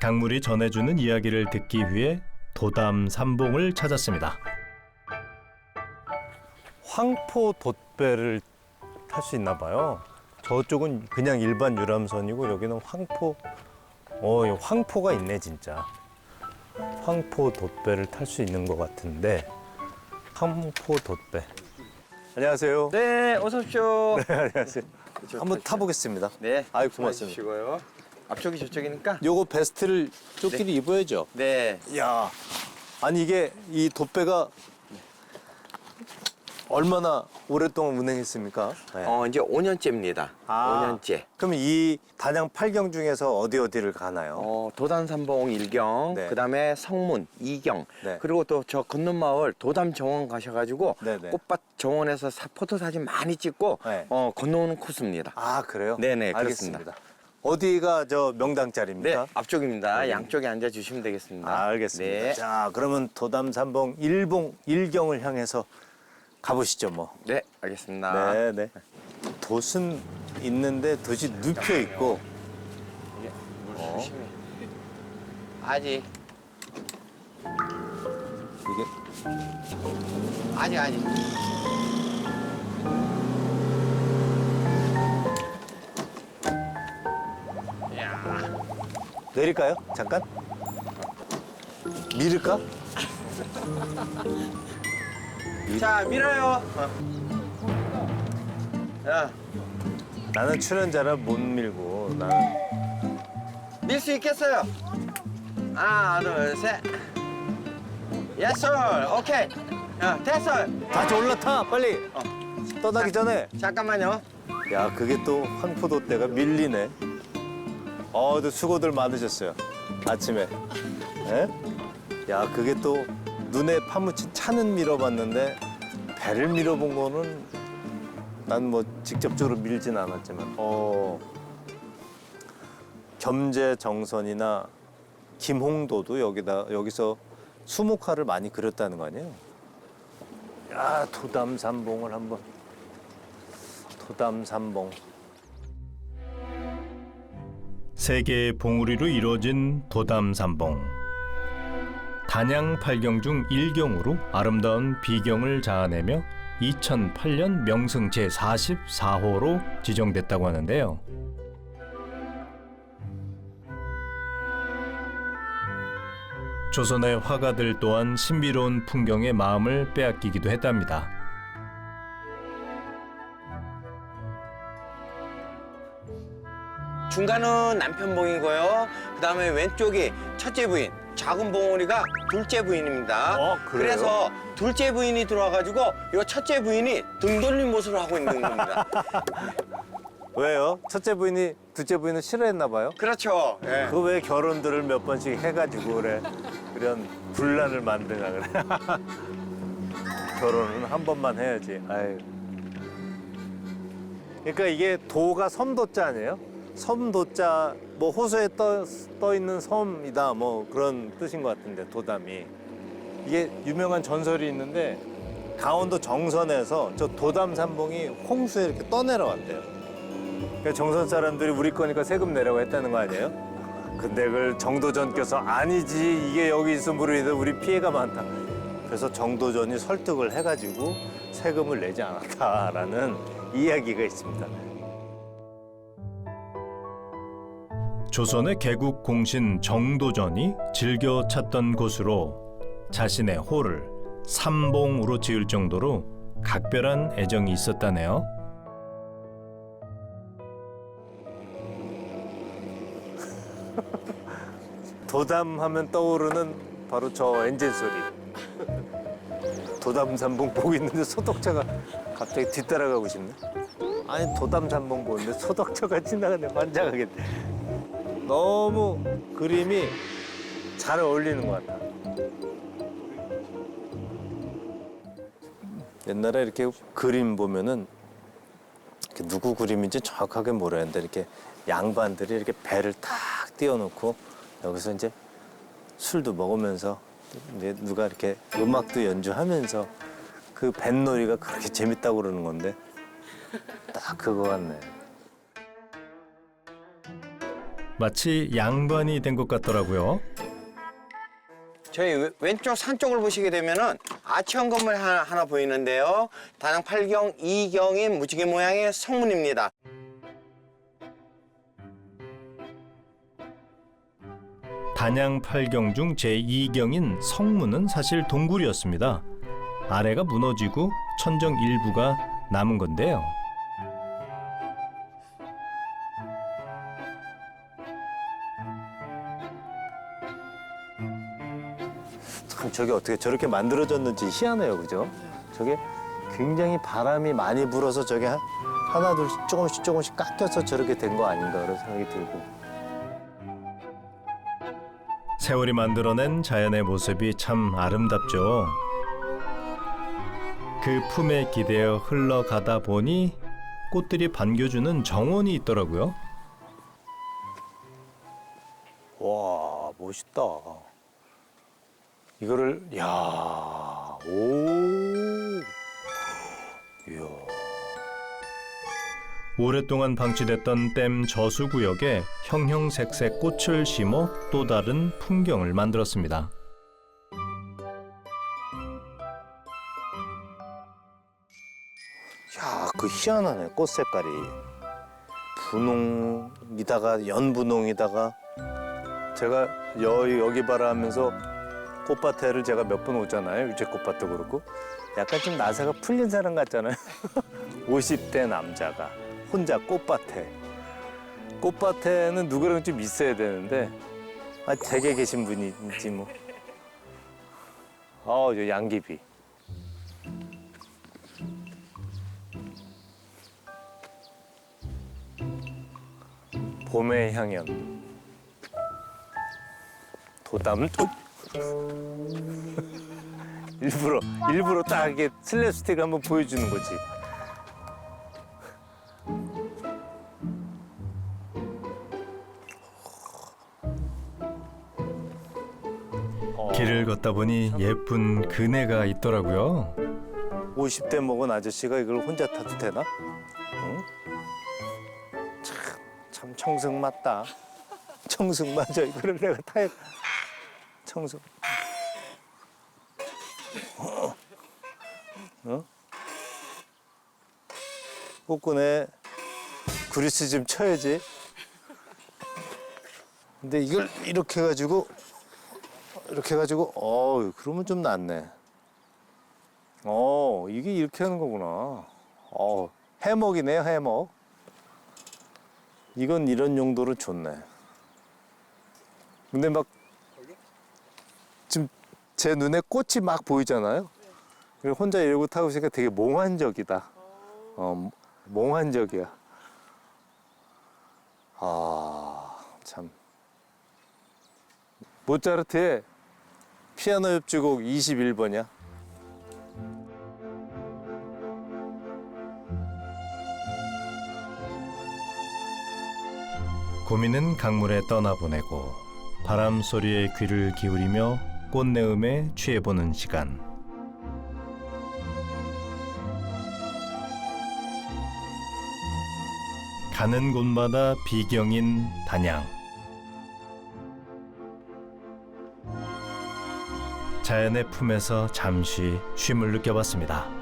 강물이 전해주는 이야기를 듣기 위해 도담 삼봉을 찾았습니다. 황포 돛배를 탈 수 있나 봐요. 저쪽은 그냥 일반 유람선이고 여기는 황포 어, 이 황포가 있네 진짜. 황포 돛배를 탈 수 있는 것 같은데 황포 돛배. 안녕하세요. 네, 어서 오십시오. 안녕하세요. 한번 타보겠습니다. 네. 아유, 고맙습니다. 주시고요. 앞쪽이 저쪽이니까. 요거 베스트를 조끼리 입어야죠. 네. 야, 아니 이게 이 돛배가 얼마나 오랫동안 운행했습니까? 네. 어, 이제 5년째입니다. 아. 5년째. 그럼 이 단양 8경 중에서 어디 어디를 가나요? 어, 도담삼봉 1경, 네. 그다음에 성문 2경, 네. 그리고 또 저 건넌 마을 도담 정원 가셔가지고 네네. 꽃밭 정원에서 사, 포토 사진 많이 찍고 네. 어, 건너오는 코스입니다. 아 그래요? 네네, 알겠습니다. 그렇습니다. 어디가 저 네, 명당짜리입니까? 앞쪽입니다. 양쪽에 앉아 주시면 되겠습니다. 아, 알겠습니다. 네. 자 그러면 도담 삼봉 일봉 일경을 향해서 가보시죠 뭐. 네, 알겠습니다. 네 네. 돛은 있는데 돛이 눕혀 있고 물 조심해. 아직, 이게 아직, 아직. 내릴까요? 잠깐. 밀을까? 자, 밀어요. 야, 나는 출연자라 못 밀고 나는 밀 수 있겠어요? 하나, 둘, 셋. 예스, 오케이. 야, 됐어. 다시 올라타 빨리 어. 떠나기 전에 잠깐만요. 야 그게 또 황포도 때가 밀리네 어도 수고들 많으셨어요 아침에. 예? 야 그게 또 눈에 파묻힌 차는 밀어봤는데 배를 밀어본 거는 난 뭐 직접적으로 밀진 않았지만. 어. 겸재 정선이나 김홍도도 여기다 여기서 수목화를 많이 그렸다는 거 아니에요? 야 도담삼봉을 한번. 도담삼봉 세 개의 봉우리로 이루어진 도담 삼봉. 단양 8경 중 1경으로 아름다운 비경을 자아내며 2008년 명승 제44호로 지정됐다고 하는데요. 조선의 화가들 또한 신비로운 풍경의 마음을 빼앗기기도 했답니다. 중간은 남편 봉이고요. 그 다음에 왼쪽이 첫째 부인, 작은 봉우리가 둘째 부인입니다. 어, 그래요? 그래서 둘째 부인이 들어와가지고 이 첫째 부인이 등 돌린 모습을 하고 있는 겁니다. 왜요? 첫째 부인이 둘째 부인은 싫어했나 봐요. 그렇죠. 예. 그 왜 결혼들을 몇 번씩 해가지고 그래 그런 분란을 만드나 그래. 결혼은 한 번만 해야지. 아유. 그러니까 이게 도가 섬도자 아니에요? 섬도자 뭐 호수에 떠, 떠 있는 섬이다 뭐 그런 뜻인 것 같은데 도담이 이게 유명한 전설이 있는데 강원도 정선에서 저 도담 삼봉이 홍수에 이렇게 떠내려왔대요. 그러니까 정선 사람들이 우리 거니까 세금 내라고 했다는 거 아니에요? 근데 그걸 정도전께서 아니지 이게 여기 있음으로 인해 우리 피해가 많다. 그래서 정도전이 설득을 해가지고 세금을 내지 않았다라는 이야기가 있습니다. 조선의 개국 공신 정도전이 즐겨 찾던 곳으로 자신의 호를 삼봉으로 지을 정도로 각별한 애정이 있었다네요. 도담하면 떠오르는 바로 저 엔진 소리. 도담 삼봉 보고 있는데 소독차가 갑자기 뒤따라가고 싶네. 아니 도담 삼봉 보는데 소독차가 지나가는데 환장하겠네. 너무 그림이 잘 어울리는 것 같아. 옛날에 이렇게 그림 보면은 누구 그림인지 정확하게 모르는데 이렇게 양반들이 이렇게 배를 탁 띄워놓고 여기서 이제 술도 먹으면서 이제 누가 이렇게 음악도 연주하면서 그 뱃놀이가 그렇게 재밌다고 그러는 건데 딱 그거 같네. 마치 양반이 된 것 같더라고요. 저희 왼- 왼쪽 산 쪽을 보시게 되면은 아치형 건물 하나, 하나 보이는데요. 다낭 8경 2경인 무지개 모양의 성문입니다. 단양 팔경 중 제2경인 성문은 사실 동굴이었습니다. 아래가 무너지고 천정 일부가 남은 건데요. 저게 어떻게 저렇게 만들어졌는지 희한해요, 그죠? 저게 굉장히 바람이 많이 불어서 저게 하- 하나 둘씩 조금씩 조금씩 깎여서 저렇게 된 거 아닌가 그런 생각이 들고. 세월이 만들어낸 자연의 모습이 참 아름답죠. 그 품에 기대어 흘러가다 보니 꽃들이 반겨주는 정원이 있더라고요. 와 멋있다. 이거를 야 오. 이야. 오랫동안 방치됐던 댐 저수 구역에 형형색색 꽃을 심어 또 다른 풍경을 만들었습니다. 야, 그 희한하네 꽃 색깔이 분홍이다가 연분홍이다가 제가 여 여기 봐라 하면서 꽃밭에를 제가 몇 번 오잖아요. 유채 꽃밭도 그렇고. 약간 좀 나사가 풀린 사람 같잖아요. 50대 남자가 혼자 꽃밭에 꽃밭에는 누구랑 좀 있어야 되는데 아 댁에 계신 분이지 뭐. 아, 저 양귀비. 봄의 향연. 도담 또 일부러 일부러 딱 이게 슬랩스틱 한번 보여주는 거지 길을 걷다 보니 예쁜 그네가 있더라고요. 50대 먹은 아저씨가 이걸 혼자 타도 되나? 응? 참, 참 청승 맞다. 청승 맞아. 이거를 내가 타야 청승. 어? 어? 꽃구네 그리스 좀 쳐야지. 근데 이걸 이렇게 해가지고 이렇게 해가지고 어 그러면 좀 낫네. 어, 이게 이렇게 하는 거구나. 어, 해먹이네요, 해먹. 이건 이런 용도로 좋네. 근데 막 제 눈에 꽃이 막 보이잖아요. 그리고 혼자 이러고 타고 있으니까 되게 몽환적이다. 어, 몽환적이야. 아, 참. 모차르트의 피아노 협주곡 21번이야. 고민은 강물에 떠나보내고 바람 소리에 귀를 기울이며 꽃내음에 취해보는 시간. 가는 곳마다 비경인 단양. 자연의 품에서 잠시 쉼을 느껴봤습니다.